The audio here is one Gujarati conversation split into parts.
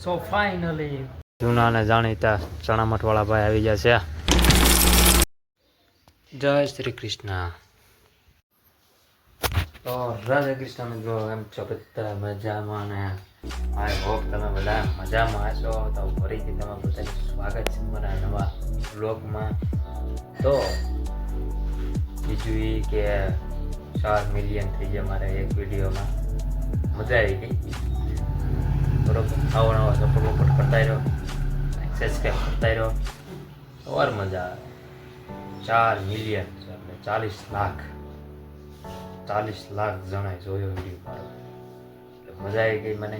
સો ફાઇનલી જૂના જાણીતા ચણામઠ વાળા ભાઈ આવી ગયા છે. જય શ્રી કૃષ્ણ. તો રાધે કૃષ્ણ મિત્રો એમ છો બધા? મજામાં ને? આઈ હોપ તમે બધા મજામાં હશો. તો ફરીથી તમે બધા સ્વાગત છે મારા નવા બ્લોગમાં તો બીજું એ કે ચાર મિલિયન થઈ ગયા મારા એક વિડીયોમાં મજા આવી ગઈ? બરોબર આવો નવો સપોર્ટ વપોર્ટ કરતા રહ્યો. સબસ્ક્રાઈબ કરતા રહ્યો. ઓર મજા આવે. ચાર મિલિયન એટલે ચાલીસ લાખ. ચાલીસ લાખ જણાએ જોયો વીડિયો મજા આવી ગઈ મને.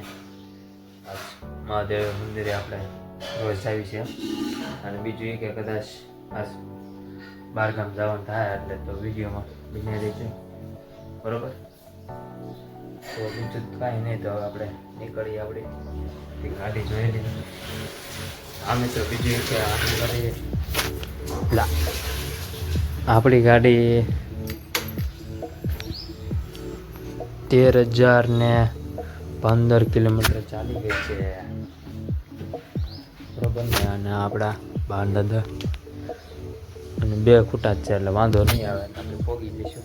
આજ મહાદેવ મંદિરે આપણે રોજ આવી છે અને બીજું એ કે કદાચ આજ બહારગામ જવાનું થાય એટલે તો વિડીયોમાં બની રહેજો. બરોબર? તો બીજું કાંઈ નહીં તો આપણે નીકળીએ આપણી ગાડી જોઈ લીધી તો બીજું એ કે આપણી આપણી ગાડી તેર હજાર ને પંદર કિલોમીટર ચાલી ગઈ છે. બરોબર ને? અને આપણા બાર દાદા અને બે ખૂટા જ છે, એટલે વાંધો નહીં આવે, આપણે પોગી જઈશું.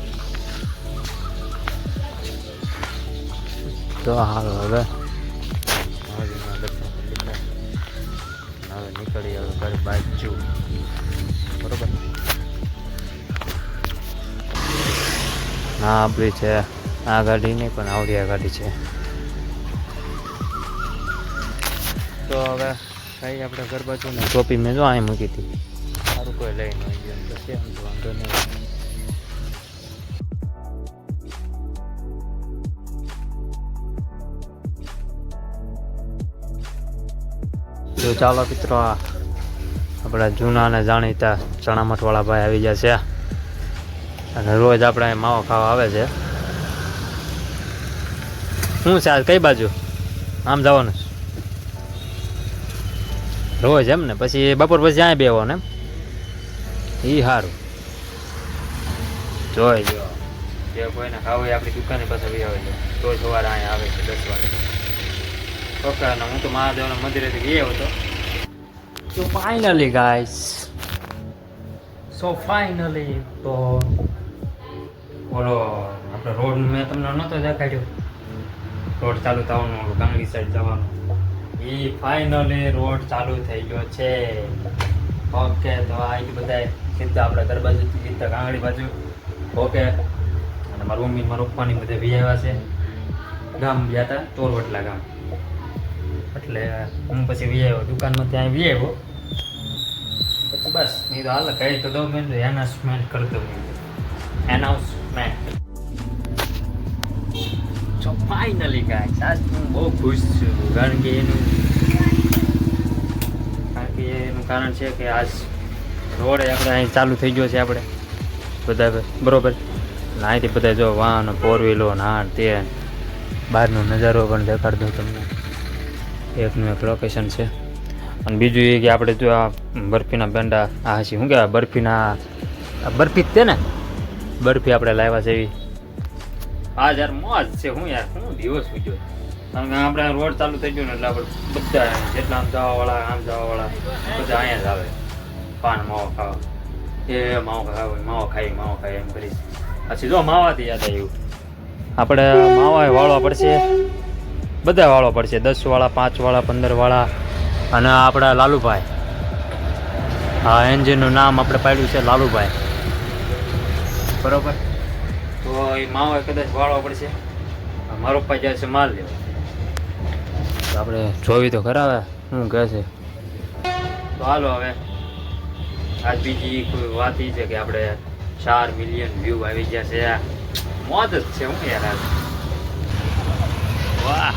તો હાલો હવે હવે નીકળી હવે ઘર બાજુ બરોબર? ના આપણી છે. આ ગાડી નહીં પણ આવડી આ ગાડી છે. તો હવે કઈ આપણે ઘર બાજુ ને ટોપી મેં જો અહીં મૂકી હતી. સારું કોઈ લઈને આવી ગયું તો કેમ વાંધો નહીં. તો ચાલો મિત્રો, આ આપણા જૂના અને જાણીતા ચણામઠવાળા ભાઈ આવી ગયા છે. અને રોજ આપણે માવો ખાવા આવે છે. શું છે આજ કઈ બાજુ? આમ જવાનું? રોજ એમ ને, પછી બપોર પછી અહીં બેવાનું એમ? એ સારું જોઈ જો જે કોઈને ખાવું આપણી દુકાનની પાસે બી આવે છે રોજ સવારે અહીંયા આવે છે, દસ વાગે. ઓકે હું તો મહાદેવના મંદિરેથી ગયો હતો. તો ફાઇનલી ગાઈસ સો ફાઇનલી તો ઓલો આપણે રોડ મેં તમને નહોતો દેખાડ્યો. રોડ ચાલુ થવાનું ઓલું ગાંગડી સાઈડ જવાનું. એ ફાઇનલી રોડ ચાલુ થઈ ગયો છે. ઓકે તો આ બધા સીધા આપણે દરબાજુથી સીધા ગાંગડી બાજુ. ઓકે અને મારા મમ્મી મારા પપ્પાની બધા વી આવ્યા છે. ગામ ગયા હતા તોરવટલા ગામ. એટલે હું પછી વી આવ્યો દુકાનમાં ત્યાં વી આવ્યો પછી બસ નહીં તો હાલ કહી તો દઉં મેં. એનાઉન્સમેન્ટ કરી દઉં એનાઉન્સમેન્ટ સો ફાઇનલી ગાઈસ આજ હું બહુ ખુશ છું, કારણ કે એનું કારણ કે એનું કારણ છે કે આજ રોડ આપણે અહીં ચાલુ થઈ ગયો છે આપણે. બધા બરોબર? અહીંથી બધા જો વાહન ફોર વ્હીલો ને આ તે. બહારનો નજારો પણ દેખાડ દઉં તમને. એકનું એક લોકેશન છે. અને બીજું એ કે આપણે જો આ બરફીના પેંડા આ હશે શું કહેવાય, બરફીના બરફી જ તે ને? બરફી આપણે લાવ્યા છે એવી. આ યાર મોજ છે, હું યાર, હું દિવસ ઉજ્યો કારણ કે આપણે રોડ ચાલુ થઈ ગયો ને એટલે આપણે બધા જેટલા આમ જવાવાળા આમ જવાવાળા, બધા અહીંયા જ આવે. પાન, માવો ખાવા. એ માવો ખાવા, માવો ખાઈ માવો ખાઈ એમ કરી પછી જો માવાથી યાદ આવ્યું. આપણે માવા વાળવા પડશે. બધા વાળો પડશે. દસ વાળા પાંચ વાળા પંદર વાળા અને આપણા લાલુભાઈ. હા એન્જિનનું નામ આપણે પાડ્યું છે લાલુભાઈ. બરોબર? તો એ માવો કદાચ વાળો પડશે. મારો પપ્પા જાય છે માલ લેવા. આપણે જોવી તો કરાવે શું કહે છે? તો હાલો હવે. આજ બીજી કોઈ વાત એ છે કે આપણે ચાર મિલિયન વ્યૂ આવી ગયા છે. મોજ જ છે હું યાર વાહ.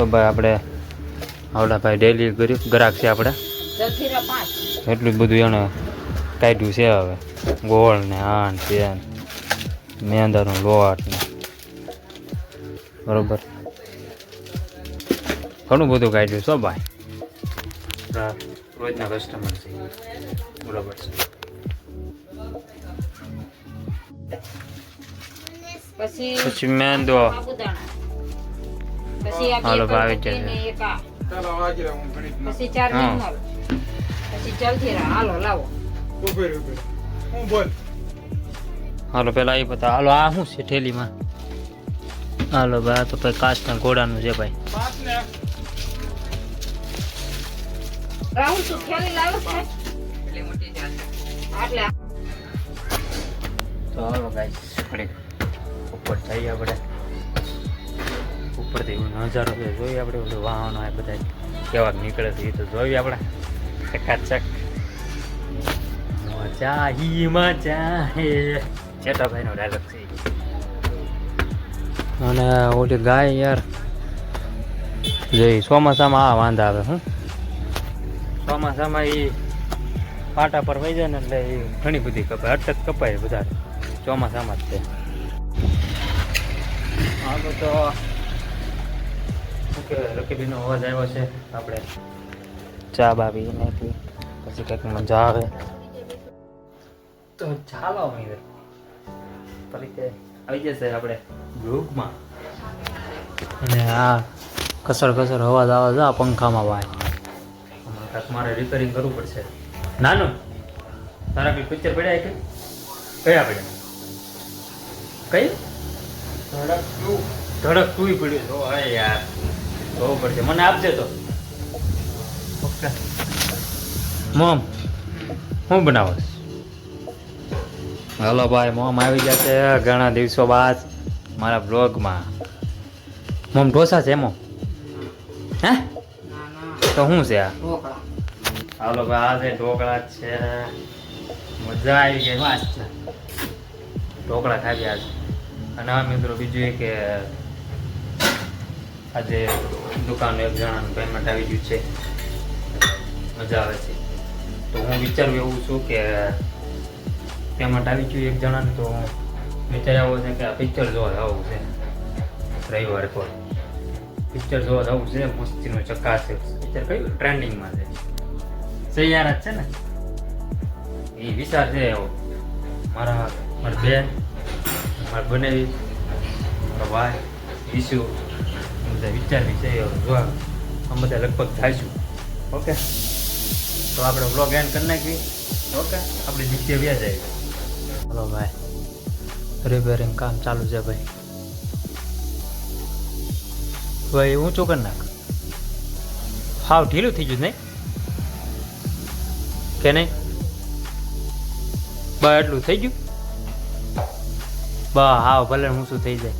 તો ભાઈ આપણે આવડા ભાઈ ડેલી ગરીબ ગ્રાહક છે આપણે. એટલું જ બધું એને કાઢ્યું છે હવે. ગોળ ને આન તે ને મેંદાનો લોટ ને. બરોબર. ઘણું બધું કાઢ્યું છો ભાઈ. રોજના કસ્ટમર છે. બરોબર છે. પછી મેંદો. પછી આ હાલો બે એક આ. ચાલો હાજરા હું ગણિત પછી ચાર હા. પછી પછી જલજીરા હાલો લાવો. ઉભે ઉભે હું બોલ. હાલો પેલા એ બતા હાલો આ શું છે ઠેલીમાં? હાલો ભાઈ તો ભાઈ કાચના ઘોડાનું છે ભાઈ. રાહુલ તું લાવ્યો છે? આટલે. તો હાલો ગાઈસ ઉપર જઈએ આપણે. ઉપરથી નજારો છે જોઈએ આપણે બધું વાહનો આ બધા કેવા નીકળે છે એ તો જોઈએ આપણે. ચકાચક. મજા હી મજા હે. જેઠાભાઈનો ડાયલોગ છે અને ઓલી ગાય યાર, જે ચોમાસામાં આ વાંધા આવે હું ચોમાસામાં એ પાટા પર વહી જાય ને એટલે એ ઘણી બધી કપાય અટક કપાય બધા ચોમાસામાં જ છે. હાલો તો રકીબીનો અવાજ આવ્યો છે આપણે. ચા બાવી નાખી પછી કંઈક મજા આવે. તો ચાલો મિત્ર તે આવી જશે આપણે બ્લોગમાં અને આ કસર કસર અવાજ આવે છે આ પંખામાં ભાઈ. મારે રિપેરિંગ કરવું પડશે. નાનું તારા કઈ પિક્ચર પડ્યા કે કયા પડ્યા? કઈ ધડક ટુ. ધડક ટુ પડ્યું તો અરે યાર. તો. મોમ, હું બનાવો હલો ભાઈ, મોમ આવી જશે ઘણા દિવસો બાદ મારા બ્લોગમાં મોમ ઢોસા છે મોમ? હે? તો શું છે આ? હાલો ભાઈ, આ છે ઢોકળા છે. મજા આવી ગઈ છે ઢોકળા ખાવી આજે અને મિત્રો, બીજું એ કે આજે દુકાનનું એક જણાનું પેમેન્ટ આવી ગયું છે. મજા આવે છે. તો હું વિચારું એવું છું કે પેમેન્ટ આવી ગયું એક જણાને, તો વિચાર આવો છે કે આ પિક્ચર જોવા જવું છે. રવિવારે કોઈ. પિક્ચર જોવા જવું છે, મસ્તીનું ચક્કા છે. પિક્ચર કયું? ટ્રેન્ડિંગમાં છે. સૈયારા જ છે ને? એ વિચાર છે એવો. મારા, મારી બેન, મારા બનેવી ભાઈ ઈસુ બધા વિચારવી છે જોવા અમે બધા લગભગ થાઈશું ઓકે. તો આપણે વ્લોગ એન્ડ કરી નાખી ઓકે. આપણે નીચે વ્યા જાય. હલો ભાઈ. રિપેરિંગ કામ ચાલુ છે ભાઈ. ભાઈ ઊંચું કરી નાખ. હાવ ઢીલું થઈ ગયું નહીં? કે નહીં? બા એટલું થઈ ગયું? બા હાવ ભલે હું શું થઈ જાય.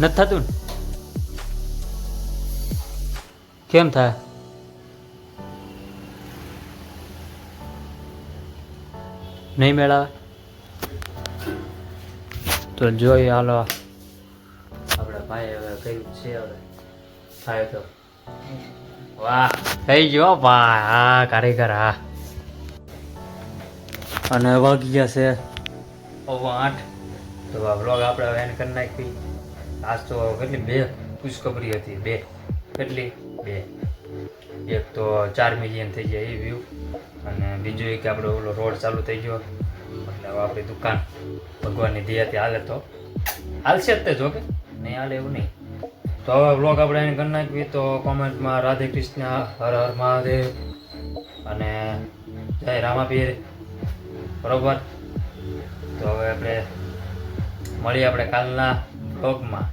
નથી થતું ને? કેમ થાય? નહીં મેળાવે? તો જોઈએ હાલો. આપણા ભાઈ હવે કયું છે હવે. થાય તો. વાહ. થઈ ગયો ભાઈ. હા, કારીગર, હા. અને વાગી ગયા છે ઓવો આઠ. તો આ વ્લોગ આપણે હવે એને કરી નાખી આજ તો કેટલી બે ખુશખબરી હતી, બે. કેટલી? બે. એક તો ચાર મિલિયન થઈ જાય એ વ્યૂ અને બીજું એ કે આપણો ઓલો રોડ ચાલુ થઈ ગયો. એટલે હવે આપણી દુકાન. ભગવાનની દયાથી હાલે તો. હાલશે જ તે જોકે નહીં હાલે એવું નહીં. તો હવે વ્લોગ આપણે એને કરી નાખવી તો કોમેન્ટમાં રાધે કૃષ્ણ, હર હર મહાદેવ અને જય રામાપીર. બરોબર? તો હવે આપણે મળીએ આપણે કાલના બ્લોગમાં